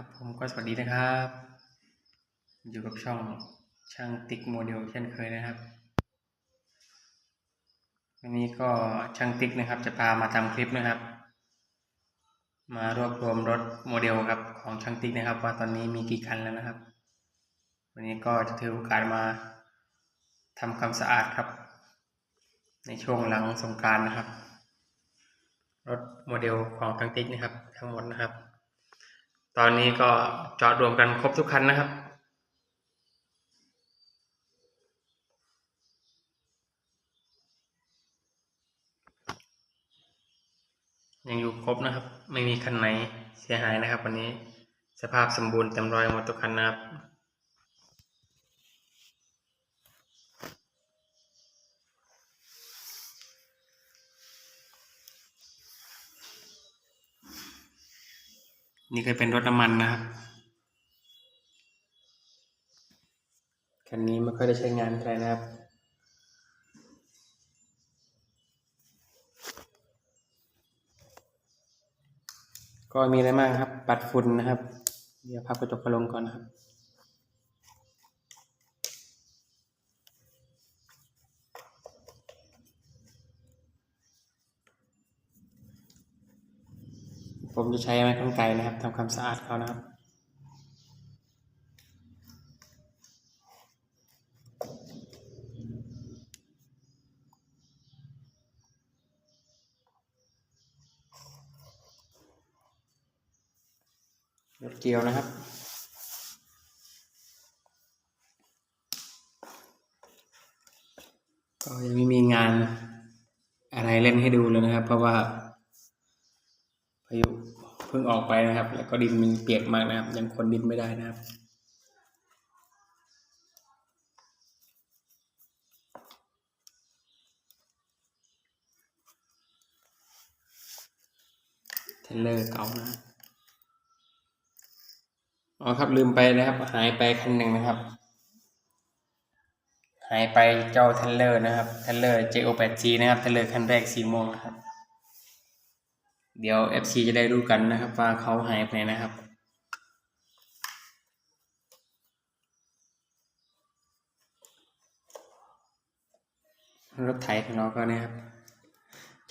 ครับผมก็สวัสดีนะครับ อยู่กับช่องช่างติ๊กโมเดลเช่นเคยนะครับ วันนี้ก็ช่างติ๊กนะครับ จะพามาทำคลิปนะครับ มารวบรวมรถโมเดลครับของช่างติ๊กนะครับ ว่าตอนนี้มีกี่คันแล้วนะครับ วันนี้ก็จะถือโอกาสมาทำความสะอาดครับ ในช่วงหลังสงการนะครับ รถโมเดลของช่างติ๊กนะครับ ทั้งหมดนะครับ ตอนนี้ก็จอดรวมกันครบทุกคันนะครับ ยังอยู่ครบนะครับ ไม่มีคันไหนเสียหายนะครับ วันนี้สภาพสมบูรณ์เต็มร้อยหมดทุกคันนะครับ นี่ก็เป็นรถน้ำมันนะครับคันนี้ไม่ค่อยได้ใช้งานเท่าไรนะครับก็มีอะไรบ้างครับ ปัดฝุ่นนะครับ เดี๋ยวพับกระจกกระลงก่อนนะครับ ผมจะใช้ไม้กรรไกรนะครับทำความสะอาดเขานะครับ รถเกียวนะครับก็ยังไม่มีงานอะไรเล่นให้ดูเลยนะครับ เพราะว่า เพิ่งออกไปนะครับ แล้วก็ดินมันเปียกมากนะครับ ยังคนดินไม่ได้นะครับเทเลอร์เก่านะอ๋อครับลืมไปนะครับ หายไปคันหนึ่งนะครับ หายไปเจ้าเทเลอร์นะครับเทเลอร์ JO8G นะครับเทเลอร์คันแรกสีม่วงนะครับ เดี๋ยว FC จะได้รู้กันนะครับ ว่าเขาหายไปนะครับรถไถของเราก็เนี่ยครับ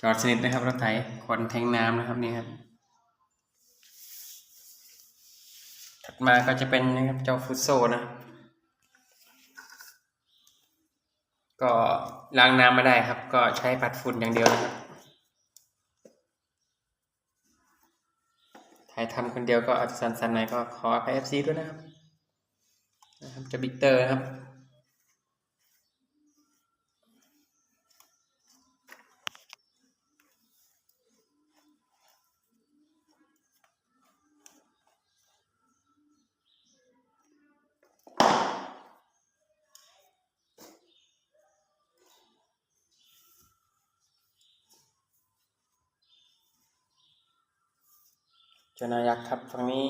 จอดสนิทนะครับรถไถขนแทงน้ำนะครับนี่ครับ ถัดมาก็จะเป็นนะครับเจ้าฟุตโซนะ ก็ล้างน้ำไม่ได้ครับ ก็ใช้ปัดฝุ่นอย่างเดียวนะครับ ถ่าย ทำคนเดียวก็อาจจะสันๆหน่อยก็ขออภัย FC ด้วยนะครับนะครับจะบิ๊กเตอร์นะครับ จานายักษ์ครับฝั่งนี้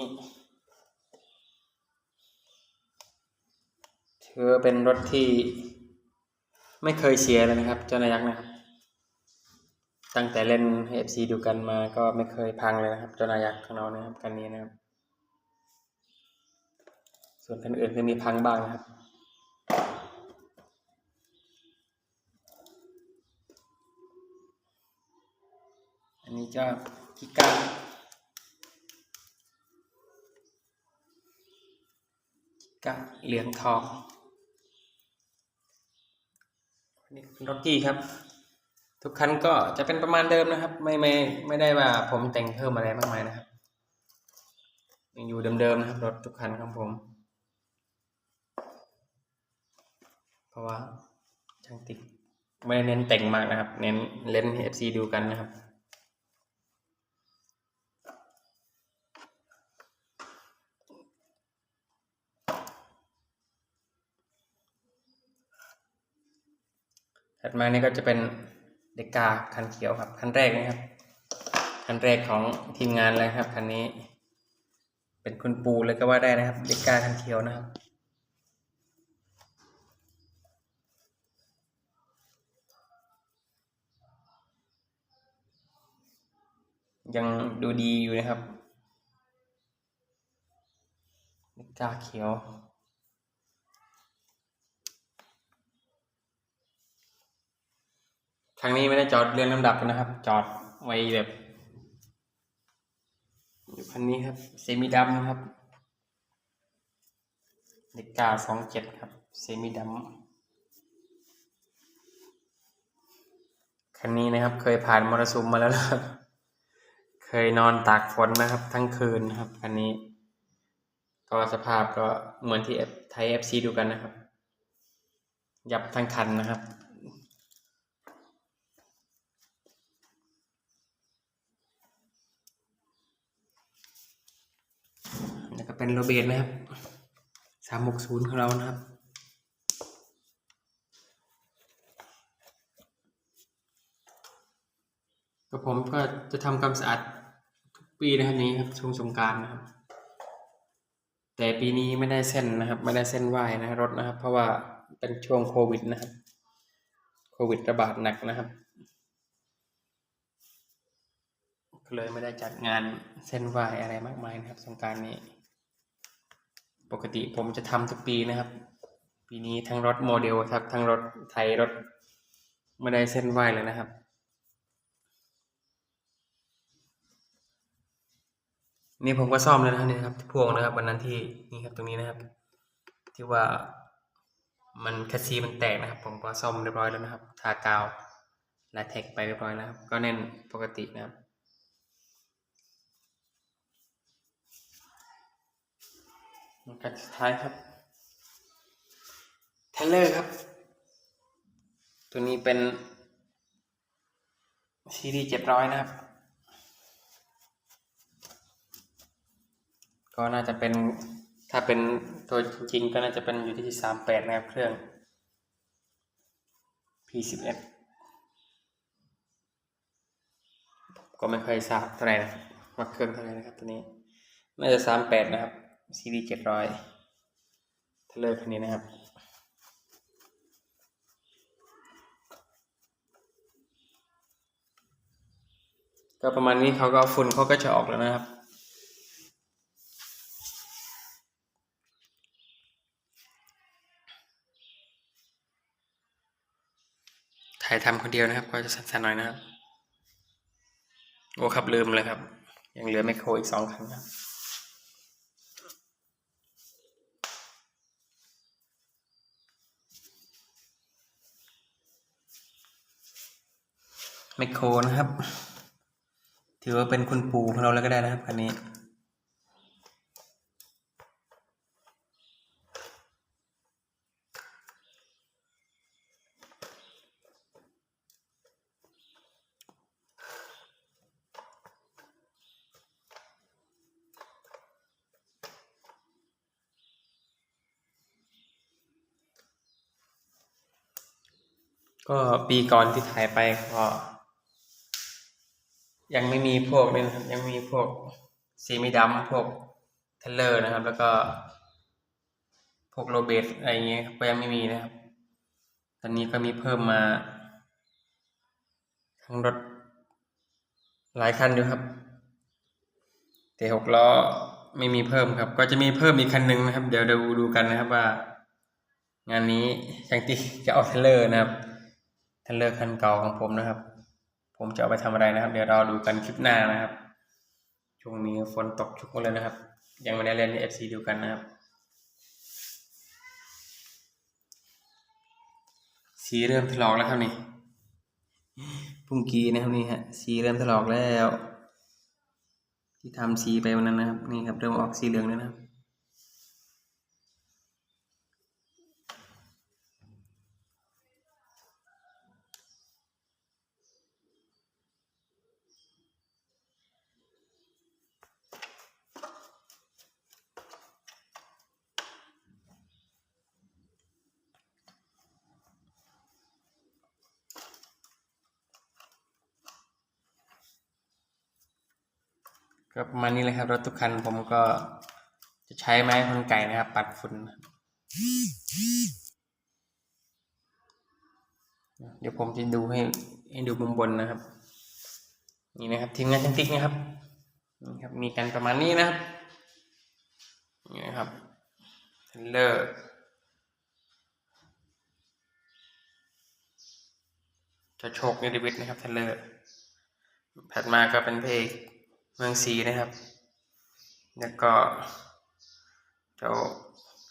ถือเป็นรถที่ไม่เคยเสียเลยนะครับ เจ้านายักษ์นะครับ ตั้งแต่เล่นให้ FC ดูกันมาก็ไม่เคยพังเลยนะครับ เจ้านายักษ์ของเรานะครับคันนี้นะครับ ส่วนคันอื่นก็มีพังบ้างนะครับอันนี้จ้ากิก้า กะเหลืองทองนี่เป็นรกี้ครับ ทุกคันก็จะเป็นประมาณเดิมนะครับ ไม่ไม่ไม่ได้ว่าผมแต่งเพิ่มอะไรมากมายนะครับยังอยู่เดิมๆนะครับรถทุกคันของผม เพราะว่าช่างติดไม่ได้เน้นแต่งมากนะครับ เน้นเล่นให้เอฟซีดูกันนะครับ ถัดมานี่ก็จะเป็นเดกาคันเขียวครับคันแรกนะครับคันแรกของทีมงานเลยครับคันนี้ เป็นคุณปูเลยก็ว่าได้นะครับ เดกกาคันเขียวนะครับยังดูดีอยู่นะครับกาเขียว ครั้งนี้ไม่ได้จอดเรียงลำดับนะครับ จอดไว้แบบอยู่คันนี้ครับ เซมิดำครับเด็กกาสองเจ็ดครับ เซมิดำคันนี้นะครับ เคยผ่านมรสุมมาแล้วครับเคยนอนตากฝนนะครับ ทั้งคืนนะครับคันนี้ ก็สภาพก็เหมือนที่ไทยเอฟซีดูกันนะครับ ยับทั้งคันนะครับ แล้วก็ เป็นโรเบตนะครับสามหกศูนย์ของเรานะครับ ก็ผมก็จะทำความสะอาดทุกปีนะครับนี้ครับช่วงสงการนะครับ แต่ปีนี้ไม่ได้เส้นนะครับ ไม่ได้เส้นไหวนะรถนะครับ เพราะว่าเป็นช่วงโควิดนะครับ โควิดระบาดหนักนะครับเลยไม่ได้จัดงานเส้นไหวอะไรมากมายนะครับ สงการนี้ ปกติผมจะทำทุกปีนะครับ ปีนี้ทั้งรถโมเดลครับ ทั้งรถไทยรถไม่ได้เส้นไหวเลยนะครับ นี่ผมก็ซ่อมแล้วนะนี่ครับพวงนะครับ วันนั้นที่นี่ครับตรงนี้นะครับ ที่ว่ามันคัสซีมันแตกนะครับ ผมก็ซ่อมเรียบร้อยแล้วนะครับ ทากาวแลาเทคไปเรียบร้อยแล้วครับ ก็แน่นปกตินะครับ กันสุดท้ายครับเทเลอร์ครับ ตัวนี้เป็นซีรีเจ็ดร้อยนะครับ ก็น่าจะเป็นถ้าเป็นตัวจริงก็น่าจะเป็นอยู่ที่สามแปดนะครับเครื่อง P11 ก็ไม่เคยทราบเท่าไหร่นะว่าเครื่องเท่าไหร่นะครับตัวนี้ น่าจะสามแปดนะครับ ซีรีเจ็ดร้อยทเลอร์คันนี้นะครับ ก็ประมาณนี้เขาก็ฝุ่นเขาก็จะออกแล้วนะครับ ถ่ายทำคนเดียวนะครับ ก็จะสั้นๆหน่อยนะครับ โอ้ครับลืมเลยครับ ยังเหลือไมคโครอีกสองคันครับ ไมคโครนะครับ ถือว่าเป็นคุณปู่ของเราแล้วก็ได้นะครับคันนี้ก็ปีก่อนที่ถ่ายไปก็ ยังไม่มีพวกนี้นะครับยังไม่มีพวกซีมิดัมพวกเทเลอร์นะครับ แล้วก็พวกโรเบตอะไรเงี้ยก็ยังไม่มีนะครับ ตอนนี้ก็มีเพิ่มมา ทั้งรถหลายคันอยู่ครับ แต่หกล้อไม่มีเพิ่มครับ ก็จะมีเพิ่มอีกคันหนึ่งนะครับ เดี๋ยวดี๋ยวดูกันนะครับว่า งานนี้ช่างตีจะเอาเทเลอร์นะครับเทเลอร์คันเก่าของผมนะครับ ผมจะเอาไปทำอะไรนะครับ เดี๋ยวรอดูกันคลิปหน้านะครับ ช่วงนี้ฝนตกชุกเลยนะครับ ยังไม่ได้เล่นเอฟซีดูกันนะครับ สีเริ่มถลอกแล้วครับนี่พุ่งกีนะครับนี่ฮะ สีเริ่มถลอกแล้ว ที่ทำสีไปวันนั้นนะครับ นี่ครับเริ่มออกสีเหลืองแล้วนะครับ ก็ประมาณนี้เลยครับรถทุกคันผมก็จะใช้ไม้คนไก่นะครับ ปัดฝุ่นเดี๋ยวผมจะดูให้ให้ดูมุมบนนะครับ นี่นะครับทีมงานช่างติ๊กนะครับนี่ครับ มีกันประมาณนี้นะครับนี่นะครับเทเลอร์จะโชคในิริวิทย์นะครับเทเลอร์ถัดมาก็เป็นเพลง เมืองศรีนะครับ แล้วก็เจ้า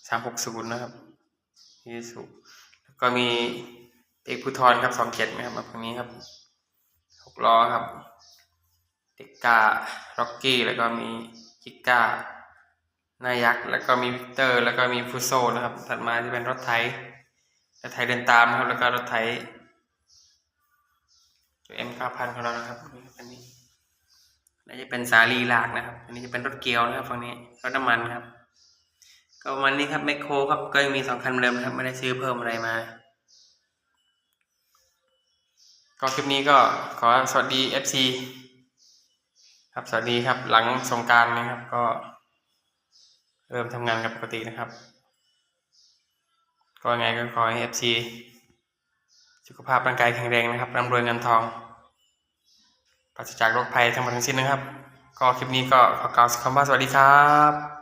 สามหกศูนย์นะครับยีสุแล้วก็มีเอกพุทธรครับสองเจ็ดนะครับมาฝั่งนี้ครับหกล้อครับ เด็กกาล็อกกี้ แล้วก็มีกิก้านายักษ์แล้วก็มีวิกเตอร์ แล้วก็มีฟูโซนะครับ ถัดมาที่เป็นรถไถรถไถเดินตามครับ แล้วก็รถไถตัวเอ็มเก้าพันของเรานะครับอันนี้ น่าจะเป็นสาลีหลากนะครับ อันนี้จะเป็นรถเกียวนะครับฝั่งนี้รถน้ำมันครับ ก็ประมาณนี้ครับแมคโครครับก็ยังมีสองคันเหมือนเดิมนะครับไม่ได้ซื้อเพิ่มอะไรมา ก็คลิปนี้ก็ขอสวัสดี FC ครับสวัสดีครับหลังสงกรารนะครับก็ เริ่มทำงานกับปกตินะครับ ก็ยังไงก็ขอให้ FC สุขภาพร่างกายแข็งแรงนะครับร่ำรวยเงินทอง ปราศจากโรคภัยทั้งหมดทั้งสิ้นนะครับ ก็คลิปนี้ก็ขอกล่าวคำว่าสวัสดีครับ